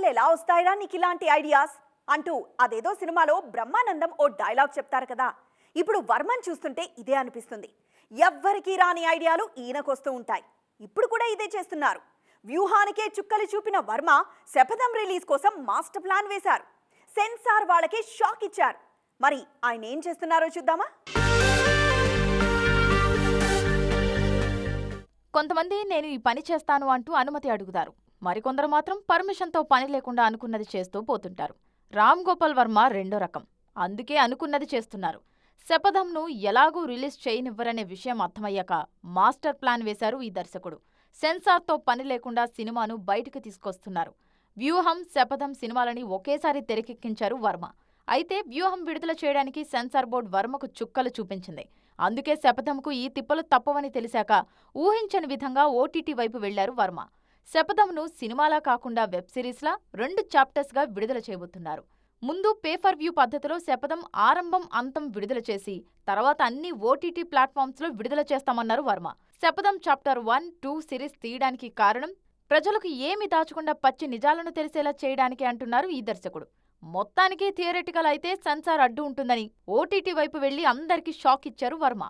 అసలు ఎలా వస్తాయిరా నీకు ఇలాంటి ఐడియాస్? అంటూ అదేదో సినిమాలో బ్రహ్మానందం ఓ డైలాగ్ చెప్తారు కదా. ఇప్పుడు వర్మన్ చూస్తుంటే ఇదే అనిపిస్తుంది. ఎవ్వరికీ రాని ఐడియాలు ఈయనకొస్తూ ఉంటాయి. ఇప్పుడు కూడా ఇదే చేస్తున్నారు. వ్యూహానికే చుక్కలు చూపిన వర్మ శపథం రిలీజ్ కోసం మాస్టర్ ప్లాన్ వేశారు. సెన్సార్ వాళ్ళకే షాక్ ఇచ్చారు. మరి ఆయన ఏం చేస్తున్నారో చూద్దామా? కొంతమంది నేను ఈ పని చేస్తాను అంటూ అనుమతి అడుగుతారు. మరికొందరు మాత్రం పర్మిషన్తో పని లేకుండా అనుకున్నది చేస్తూ పోతుంటారు. రామ్ గోపాల్ వర్మ రెండో రకం. అందుకే అనుకున్నది చేస్తున్నారు. శపథంను ఎలాగూ రిలీజ్ చేయనివ్వరనే విషయం అర్థమయ్యాక మాస్టర్ ప్లాన్ వేశారు ఈ దర్శకుడు. సెన్సార్తో పని లేకుండా సినిమాను బయటకు తీసుకొస్తున్నారు. వ్యూహం శపథం సినిమాలని ఒకేసారి తెరకెక్కించారు వర్మ. అయితే వ్యూహం విడుదల చేయడానికి సెన్సార్ బోర్డు వర్మకు చుక్కలు చూపించింది. అందుకే శపథంకు ఈ తిప్పలు తప్పవని తెలిసాక ఊహించని విధంగా ఓటీటీ వైపు వెళ్ళారు వర్మ. శపథంను సినిమాలా కాకుండా వెబ్ సిరీస్లా రెండు చాప్టర్స్గా విడుదల చేయబోతున్నారు. ముందు పేపర్ వ్యూ పద్ధతిలో శపథం ఆరంభం అంతం విడుదల చేసి తర్వాత అన్ని ఓటీటీ ప్లాట్ఫామ్స్లో విడుదల చేస్తామన్నారు వర్మ. శపథం చాప్టర్ వన్ టూ సిరీస్ తీయడానికి కారణం ప్రజలకు ఏమి దాచకుండా పచ్చి నిజాలను తెలిసేలా చేయడానికి అంటున్నారు ఈ దర్శకుడు. మొత్తానికి థియరటికల్ అయితే సెన్సార్ అడ్డు ఉంటుందని ఓటీటీ వైపు వెళ్ళి అందరికీ షాక్ ఇచ్చారు వర్మ.